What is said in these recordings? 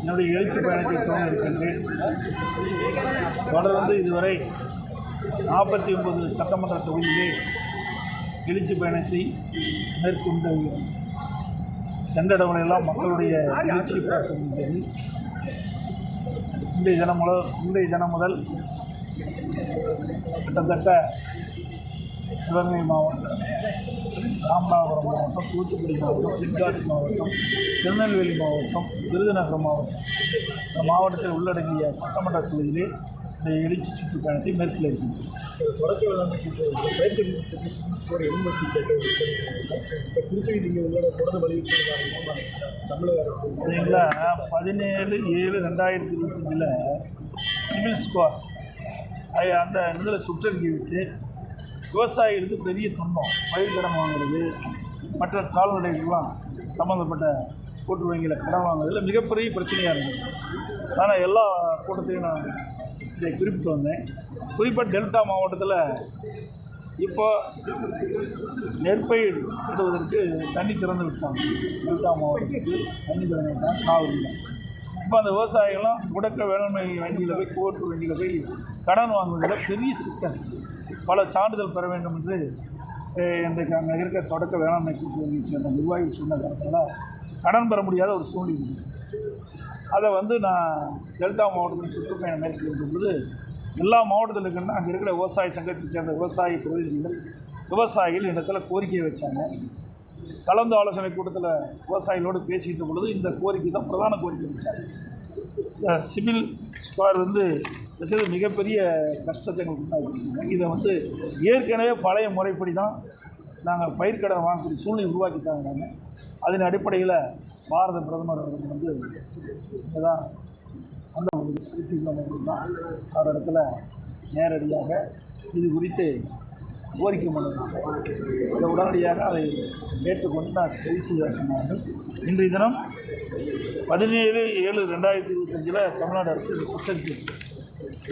என்னுடைய எழுச்சி பயணத்தை துவங்க இருக்கின்றேன் தொடர்ந்து இதுவரை நாற்பத்தி ஒன்பது சட்டமன்ற தொகுதியிலே எழுச்சி பயணத்தை மேற்கொண்டு சென்றடவனையெல்லாம் மக்களுடைய எழுச்சி பார்க்க முடிந்தது. இன்றைய தினம் முதல் இன்றைய தினம் முதல் கிட்டத்தட்ட சிவகங்கை மாவட்டம் ராமநாதபுரம் மாவட்டம் தூத்துக்குடி மாவட்டம் தென்காசி மாவட்டம் திருநெல்வேலி மாவட்டம் விருதுநகர் மாவட்டம். இந்த மாவட்டத்தில் உள்ளடங்கிய சட்டமன்ற தொகுதியிலே இந்த எழுச்சி சுற்றுப்பயணத்தை மேற்கொள்ள இருக்கின்றோம் தொடக்க வேளாண்மை பதினேழு ஏழு ரெண்டாயிரத்தி இருபத்தஞ்சில் சிவில் ஸ்கோர் அந்த இடத்துல சுற்றறிக்கை விட்டு விவசாயிகளுக்கு பெரிய துன்பம். பயிர் கடன் வாங்குறது மற்ற கால்நடைகள்லாம் சம்மந்தப்பட்ட கூட்டு வங்கியில் கடன் வாங்குறதுல மிகப்பெரிய பிரச்சனையாக இருந்தது. ஆனால் எல்லா கூட்டத்தையும் நான் இதை குறிப்பிட்டு வந்தேன். குறிப்பாக டெல்டா மாவட்டத்தில் இப்போ நெற்பயிர் இடுவதற்கு தண்ணி திறந்து விட்டாங்க. டெல்டா மாவட்டத்துக்கு தண்ணி திறந்து விட்டாங்க காவிரியில். இப்போ அந்த விவசாயிகள்லாம் முடக்க வேளாண்மை வங்கியில் போய் கோட்டு வங்கியில் போய் கடன் வாங்குவதில் பெரிய சிக்கல். பல சான்றிதழ் பெற வேண்டும் என்று இன்றைக்கு அங்கே இருக்க தொடக்க வேளாண்மை கூட்டு வங்கியை சேர்ந்த நிர்வாகிகள் சொன்ன காரணத்தால் கடன் பெற முடியாத ஒரு சூழ்நிலை இருக்குது அதை வந்து நான் டெல்டா மாவட்டத்தில் சுற்றுப்பயணம் மேற்கொள்ளும் பொழுது எல்லா மாவட்டத்தில் இருக்குன்னா அங்கே இருக்கிற விவசாய சங்கத்தை சேர்ந்த விவசாய பிரதிநிதிகள் விவசாயிகள் இடத்துல கோரிக்கையை வச்சாங்க. கலந்து ஆலோசனை கூட்டத்தில் விவசாயிகளோடு பேசிக்கிட்ட பொழுது இந்த கோரிக்கை தான் பிரதான கோரிக்கை வச்சாங்க. இந்த சிவில் ஸ்கொயர் வந்து விஷயத்து மிகப்பெரிய கஷ்டத்தை எங்களுக்கு உண்டாக்கிருக்கீங்க இதை வந்து ஏற்கனவே பழைய முறைப்படி தான் நாங்கள் பயிர்க்கடன் வாங்கக்கூடிய சூழ்நிலை உருவாக்கிட்டாங்க நாங்கள் அதன் அடிப்படையில் பாரத பிரதமர் அவர்கள் வந்து இங்கே அந்த தான் அவர் இடத்துல நேரடியாக இது குறித்து கோரிக்கை மனு சார் அதை உடனடியாக அதை ஏற்றுக்கொண்டு நான் சரி செய்ய சொன்னார்கள். இன்றைய தினம் பதினேழு ஏழு ரெண்டாயிரத்தி இருபத்தஞ்சில் தமிழ்நாடு அரசு இது சுற்றறிக்கை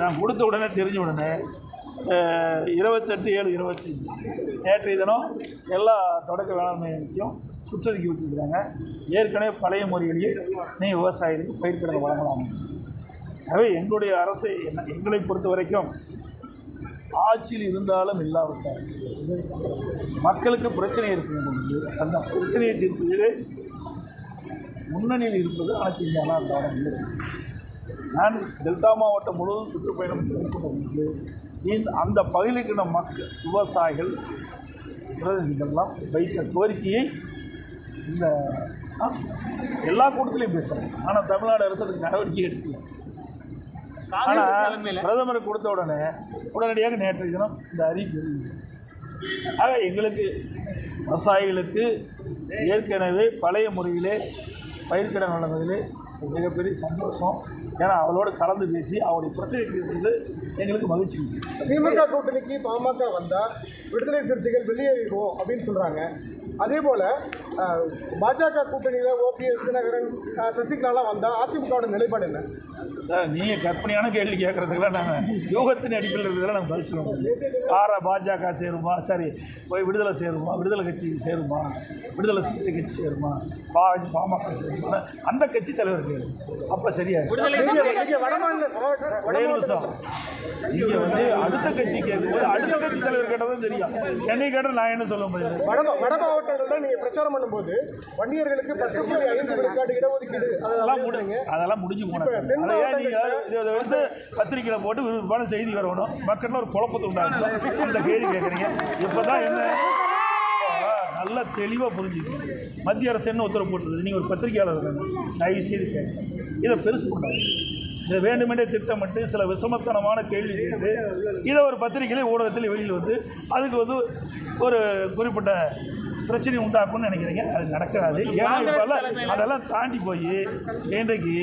நான் கொடுத்த உடனே தெரிஞ்ச உடனே இருபத்தெட்டு ஏழு இருபத்தஞ்சி நேற்றைய தினம் எல்லா தொடக்க வேளாண்மைக்கும் சுற்றறிக்கை விட்டுருக்காங்க ஏற்கனவே பழைய முறையிலேயே நீ விவசாயிகளுக்கு பயிர்க்கடன் வழங்கலாம். எனவே எங்களுடைய அரசை என்ன எங்களை பொறுத்த வரைக்கும் ஆட்சியில் இருந்தாலும் இல்லாவிட்டால் மக்களுக்கு பிரச்சனை இருக்கும் பொழுது அந்த பிரச்சனையை தீர்ப்பதிலே முன்னணியில் இருப்பது அனைத்து இந்தியாவில் அந்த நான் டெல்டா மாவட்டம் முழுவதும் சுற்றுப்பயணம் மேற்கொண்ட இந்த அந்த பகுதியில் இருக்கிற மக்கள் விவசாயிகள் பிரதிநிதிகள்லாம் வைத்த கோரிக்கையை இந்த எல்லா கூட்டத்திலையும் பேசுகிறேன் ஆனால் தமிழ்நாடு அரசு அதுக்கு நடவடிக்கை எடுக்கல. ஆனால் பிரதமர் கொடுத்த உடனே உடனடியாக நேற்றைய தினம் இந்த அறிவிப்பு. ஆக எங்களுக்கு விவசாயிகளுக்கு ஏற்கனவே பழைய முறையிலே பயிர்க்கடன் வழங்குவதிலே மிகப்பெரிய சந்தோஷம். ஏன்னா அவளோடு கலந்து பேசி அவருடைய பிரச்சனைக்கு இருந்தது எங்களுக்கு மகிழ்ச்சி. திமுக கூட்டணிக்கு பாமக வந்தால் விடுதலை சிறுத்தைகள் வெளியேறிடுவோம் அப்படின்னு சொல்கிறாங்க அதே போல் பாஜக கூட்டணியில ஓபிஎஸ் தினகரன் சசிகலாலாம் வந்தா அதிமுகவோட நிலைப்பாடு என்ன? சார் நீங்கள் கற்பனையான கேள்வி கேட்குறதுக்கெல்லாம் நாங்கள் யோகத்தின் அடிப்படையில் இருக்கிறதெல்லாம் நாங்கள் பதில் சொல்ல முடியும் சாரா பாஜக சேருமா? சரி போய் விடுதலை சேருமா? விடுதலை கட்சி சேருமா? விடுதலை சிறுத்தை கட்சி சேருமா? பா பாமக சேருமா? அந்த கட்சி தலைவர் கேளு. அப்போ சரியா நிமிஷம். நீங்கள் வந்து அடுத்த கட்சி கேட்கும்போது அடுத்த கட்சி தலைவர் கேட்டால் தான் தெரியும் என்னை கேட்டால் நான் என்ன சொல்ல முடியாது வட வட மாவட்டங்கள்ல நீங்க பிரச்சாரம் பண்ணும்போது வன்னியர்களுக்கு பத்து புள்ளி ஐந்து விழுக்காடு இடஒதுக்கீடு. அதை அதெல்லாம் முடி அறிவிக்கிறீங்க. அதெல்லாம் முடிஞ்சு போன இப்ப தென் அதை ஏன் நீங்கள் மாவட்டங்கள்ல- இதை வந்து பத்திரிக்கையில் போட்டு விருப்பமான செய்தி வரணும் மக்கள்லாம் ஒரு குழப்பத்தை உண்டாகணும் அந்த கேள்வி கேட்குறீங்க இப்போ தான் என்ன நல்லா தெளிவாக புரிஞ்சுக்கணும் மத்திய அரசு என்ன உத்தரவு போட்டுருது நீங்கள் ஒரு பத்திரிகையாளர் தயவு செய்து கேட்க இதை பெருசு பண்ணாது இதை வேண்டுமென்றே திட்டமிட்டு சில விசமத்தனமான கேள்வி கேட்டு இதை ஒரு பத்திரிகையிலே ஊடகத்தில் வெளியில் வந்து அதுக்கு வந்து ஒரு குறிப்பிட்ட பிரச்சனை உண்டாக்கும்னு நினைக்கிறீங்க? அது நடக்காது. ஏன்னா இப்போல்லாம் அதெல்லாம் தாண்டி போய் இன்றைக்கு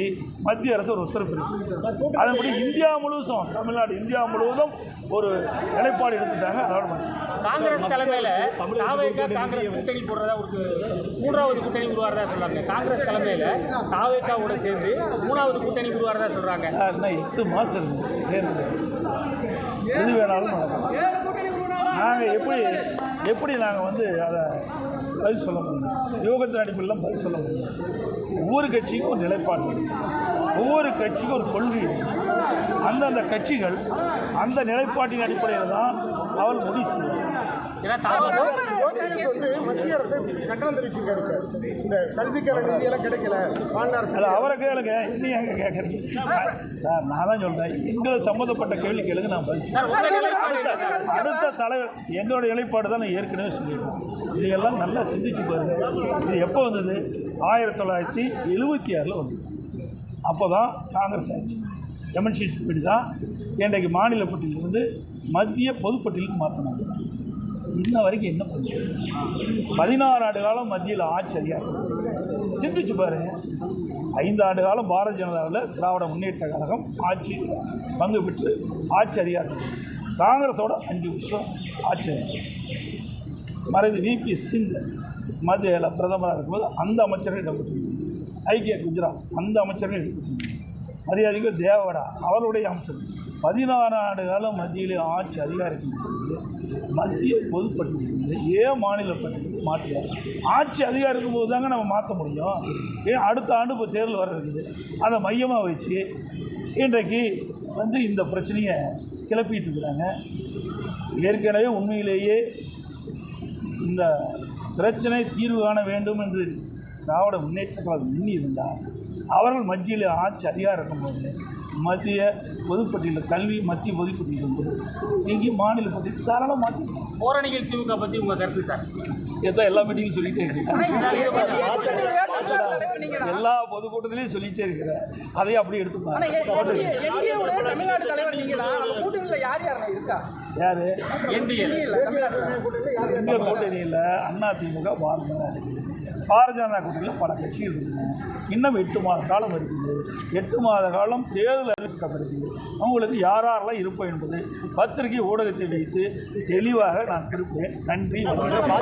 மத்திய அரசு ஒரு உத்தரவு இருக்கு. அதன்படி இந்தியா முழுவதும் தமிழ்நாடு இந்தியா முழுவதும் ஒரு நிலைப்பாடு எடுத்துட்டாங்க. அதோட. காங்கிரஸ் தலைமையில தாவேக்கா காங்கிரஸ் கூட்டணி போடுறதா ஒரு மூன்றாவது கூட்டணி உருவாறதா சொல்றாங்க. காங்கிரஸ் தலைமையில தாவேக்காவோட சேர்ந்து மூணாவது கூட்டணி உருவாறதா சொல்றாங்க. சார் இன்னும் எட்டு மாதம் தேர்தல் எது வேணாலும் நாங்கள் எப்படி எப்படி நாங்கள் வந்து அதை பதில் சொல்ல முடியும். யோகத்தின் அடிப்படையில் பதில் சொல்ல முடியும். ஒவ்வொரு கட்சிக்கும் ஒரு நிலைப்பாடு ஒவ்வொரு கட்சிக்கும் ஒரு கொள்கை அந்தந்த கட்சிகள் அந்த நிலைப்பாட்டின் அடிப்படையில் தான் அவள் முடிவு செய்வார் ஓபிஎஸ் வந்து மத்திய அரசு கட்டணம் தெரிவிச்சிருக்காரு சார். இந்த கல்விக்கான கிடைக்கல. மாநில அரசு அவரை கேளுங்க. இன்னும் கேட்குறீங்க சார் நான் தான் சொல்கிறேன் எங்களை சம்மந்தப்பட்ட கேள்வி கேளுங்க நான் பதில் அடுத்த அடுத்த தலைவர் எங்களோட நிலைப்பாடு தான் நான் ஏற்கனவே சொல்லிட்டேன் இதையெல்லாம் நல்லா சிந்திச்சு பாருங்க. இது எப்போ வந்தது? ஆயிரத்தி தொள்ளாயிரத்தி எழுபத்தி ஆறில் வந்தது. அப்போ தான் காங்கிரஸ் ஆட்சி எம்என்சி படி தான் இன்றைக்கு மாநில பட்டியலிருந்து மத்திய பொதுப்பட்டியலுக்கு மாற்றினாங்க இன்ன வரைக்கும் என்ன பண்ணுறது பதினாறு ஆண்டு காலம் மத்தியில் ஆட்சி அதிகாரம். சிந்திச்சு பாருங்க ஐந்து ஆண்டு காலம் பாரதிய ஜனதாவில் திராவிட முன்னேற்ற கழகம் ஆட்சி பங்கு பெற்று ஆட்சி அதிகாரம். காங்கிரஸோட அஞ்சு வருஷம் ஆட்சி மறைந்து விபி சிங் மத்தியில் பிரதமராக இருக்கும்போது அந்த அமைச்சர்கள் இடம்பெற்றிருந்தார். ஐக்கிய குஜராத் அந்த அமைச்சர்கள் இடம்பெற்றிருந்தார். மரியாதைக்கு தேவடா அவருடைய அமைச்சர். பதினாறு ஆண்டு காலம் மத்தியில் ஆட்சி அதிகாரிக்கும் பொழுது மத்திய பொதுப்பட்டியலிருந்து ஏன் மாநில பட்டியலுக்கு மாற்றுறாங்க ஆட்சி அதிகாரிக்கும் போது தாங்க நம்ம மாற்ற முடியும். ஏன் அடுத்த ஆண்டு இப்போ தேர்தல் வர இருக்குது அதை மையமாக வச்சு இன்றைக்கு வந்து இந்த பிரச்சனையை கிளப்பிட்டு இருக்கிறாங்க. ஏற்கனவே உண்மையிலேயே இந்த பிரச்சனை தீர்வு காண வேண்டும் என்று திராவிட முன்னேற்ற கழகம் எண்ணி இருந்தால் அவர்கள் மத்தியில் ஆட்சி அதிகாரம் இருக்கும்போது மத்திய பொதுப்பட்டியலில் கல்வி மத்திய பொதுப்பட்டியல் என்பது எங்கேயும் மாநில பட்டியல் தாராளமாக மாற்றிக்கலாம் போரணிகள் திமுக பத்தி உங்க கருத்து சார்? எதான் எல்லா மீட்டிங்கும் சொல்லிட்டே இருக்கிறேன் எல்லா பொதுக்கூட்டத்திலையும் சொல்லிட்டே இருக்கிறேன் அதையும் அப்படியே எடுத்துப்பாங்க தமிழ்நாடு தலைவர் கூட்டணியில யார் யார் இருக்கா? யாரு? என்டிஏ. எங்க கூட்டணியில் அண்ணா திமுக பாரதிய ஜனதா இருக்குது பாரதிய ஜனதா கூட்டணியில் பல கட்சிகள் இருக்குங்க இன்னும் எட்டு மாத காலம் இருக்குது. எட்டு மாத காலம் தேர்தல் அறிவிக்கப்பட்டிருக்கு. அவங்களுக்கு யார் யாரெல்லாம் இருப்போம் என்பது பத்திரிகை ஊடகத்தை வைத்து தெளிவாக நான் இருப்பேன் நன்றி வணக்கம்.